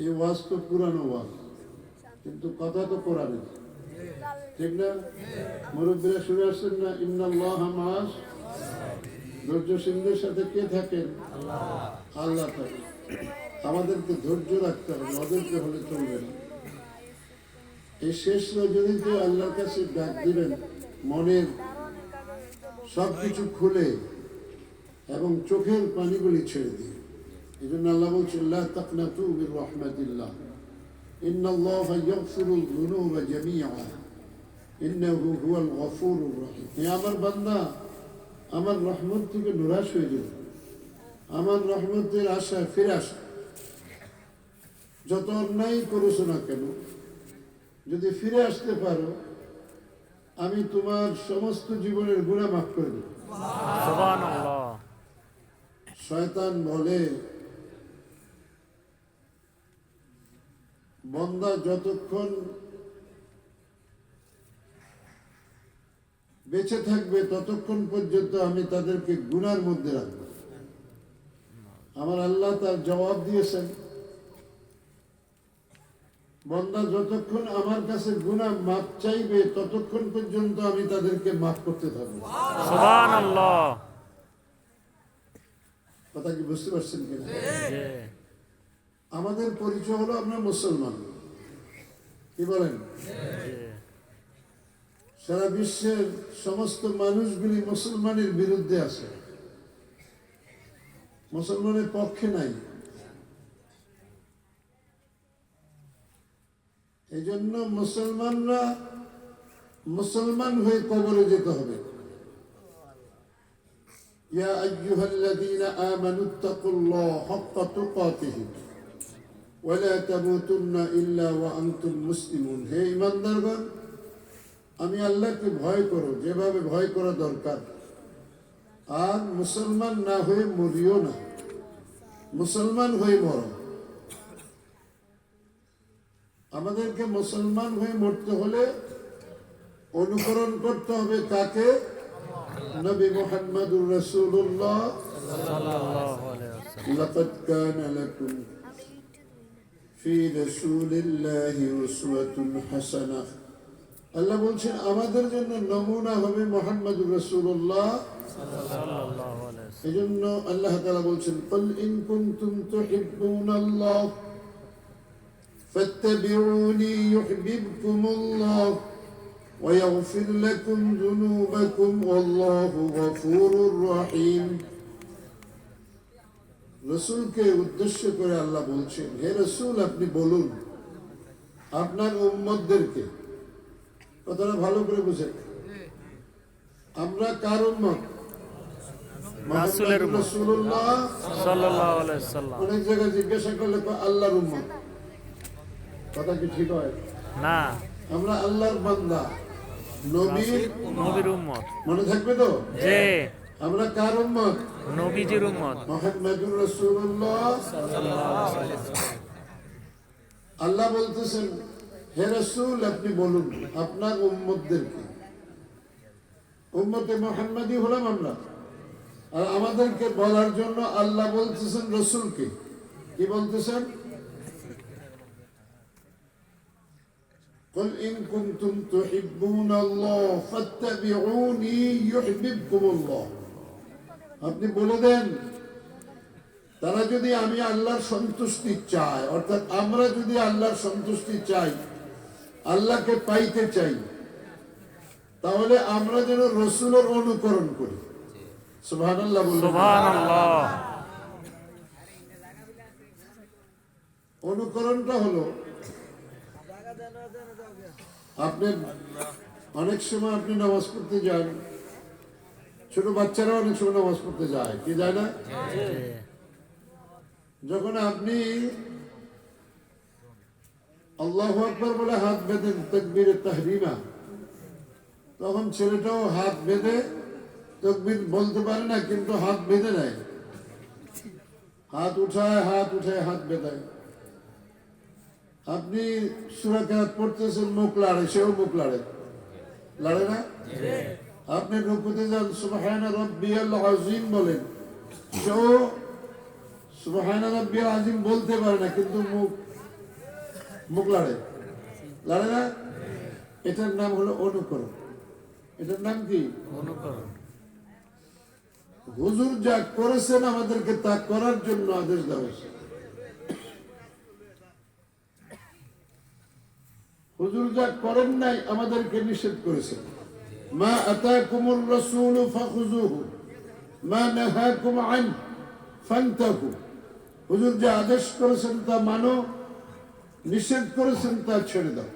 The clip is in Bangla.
এই ওয়াজ তো পুরানো ওয়াজ, কিন্তু কথা তো কোরআনের। ঠিক না? মুরব্বীরা শুনে আসছেন না, ইন্নাল্লাহ মাস ধৈর্যশীলদের সাথে কে থাকেন? আল্লাহ আমাদেরকে ধৈর্য রাখতে হবে ওদেরকে হলে চলবে না। এই শেষ রজনীতে আল্লাহর কাছে ডাক দিবেন, মনের সব কিছু খুলে এবং চোখের পানিগুলি ছেড়ে দিয়ে এই জন্য আল্লাহ বলছে আল্লাহ তাকনাতু মির রহমাতিল্লাহ إن الله يغفر الذنوب جميعا إنه هو الغفور الرحيم হে আমার বান্দা আমার রহমত থেকে নিরাশ হয়ে যাবে আমার রহমতের আশায় ফিরে আসা যত অন্যায় করেছো না কেন যদি ফিরে আসতে পারো আমি তোমার সমস্ত জীবনের গুণা মাফ করে দেব সুবহানাল্লাহ শয়তান বলে বন্দা যতক্ষণ বেঁচে থাকবে ততক্ষণ পর্যন্ত আমি তাদেরকে গুনার মধ্যে রাখব। আমার আল্লাহ তার জবাব দিয়েছেন বন্দা যতক্ষণ আমার কাছে গুনাহ মাপ চাইবে ততক্ষণ পর্যন্ত আমি তাদেরকে মাফ করতে থাকব। কথা কি বুঝতে পারছেন কিনা? আমাদের পরিচয় হলো আপনার মুসলমান। কি বলেন? সারা বিশ্বের সমস্ত মানুষগুলি মুসলমানের বিরুদ্ধে আছে। মুসলমানের পক্ষে নাই। এই জন্য মুসলমানরা মুসলমান হয়ে কবরে যেতে হবে। ইয়া আইয়ুহাল্লাযীনা আমানুত্তাকুল্লাহ হাক্কা তুকাতিহি। الله حق تقاته ولا تموتن إلا وأنتم مسلمون হে ইমানদারগণ আমি আল্লাহকে ভয় করো যেভাবে ভয় করা দরকার আর মুসলমান না হয়ে মরিও না মুসলমান হয়ে মরো আমাদেরকে মুসলমান হয়ে মরতে হলে অনুকরণ করতে হবে কাকে নবী মোহাম্মদুর রসুল্লাহ সাল্লাল্লাহু আলাইহি ওয়াসাল্লাম لقد كان لكم في رسول الله أسوة حسنة আল্লাহ বলছেন আমাদের জন্য নমুনা হবে মোহাম্মদুর রসুল্লাহ সাল্লাল্লাহু আলাইহি ওয়াসাল্লাম এই জন্য আল্লাহ তালা বলছেন قل إن كنتم تحبون الله فاتبعوني يحببكم الله ويغفر لكم ذنوبكم والله غفور رحيم রসুলকে উদ্দেশ্য করে আল্লাহ বলছেন হে রসুল আপনি বলুন আপনার উম্মতদেরকে। কথাটা ভালো করে বুঝেন। আমরা কার উম্মত? রাসূলের উম্মত। রসুল্লাহ সাল্লাল্লাহু আলাইহি ওয়াসাল্লাম অনেক জায়গায় জিজ্ঞাসা করলে আল্লাহর উম্মত। কথা কি ঠিক হয়? না। আমরা আল্লাহর বান্দা নবীর নবীর উম্মত। মনে থাকবে তো? আমরা কার উম্মত নবীজির উম্মত মোহাম্মদুর রাসূলুল্লাহ আল্লাহ বলতেছেন হে রাসূল আপনি বলুন আপনার উম্মতদেরকে উম্মতে মোহাম্মদী হলাম আমরা আর আমাদেরকে বলার জন্য আল্লাহ বলতেছেন রসুলকে কি বলতেছেন قل إن كنتم تحبون الله فاتبعوني يحببكم الله আপনি বলে দেন তারা যদি আমি আল্লাহর সন্তুষ্টি চাই অর্থাৎ আমরা যদি আল্লাহর সন্তুষ্টি চাই আল্লাহকে পাইতে চাই তাহলে আমরা যেন রসুলের অনুকরণ করি। অনুকরণটা হলো আপনি অনেক সময় আপনি নামাজ পড়তে যান ছোট বাচ্চারা অনেক সময় নামাজ পড়তে যায়, কি যায় না? যখন আপনি আল্লাহ আকবর বলে হাত বেঁধেন তকবীরে তাহরিমা, তখন ছেলেটাও হাত বেঁধে তকবীর বলতে পারে না, কিন্তু হাত বেঁধে নেয়। হাত উঠায় হাত উঠায়, হাত বেঁধায়। আপনি সুরাকাত পড়তেছেন, মুখ লাড়ে, সেও মুখ লাড়ে। লাড়ে না? আপনি রুকুতে যান সুবহান রব্বিয়াল আযীম বলেন। সেও সুবহান রব্বিয়াল আযীম বলতে পারে না কিন্তু মুখ মুখ লাড়ে। লাড়ে না? এটার নাম হলো অনুকরণ। এটার নাম কি? অনুকরণ। হুজুর যা করেছেন আমাদেরকে তা করার জন্য আদেশ দেওয়া হয়েছে। হুজুর যা করেন নাই আমাদেরকে নিষেধ করেছেন। মা আতাকুমুর রাসূল ফাখুযুহু মা নাহাকুম আন ফান্তাহু হুজুর যা আদেশ করেছেন তা মানো নিষেধ করেছেন তা ছেড়ে দাও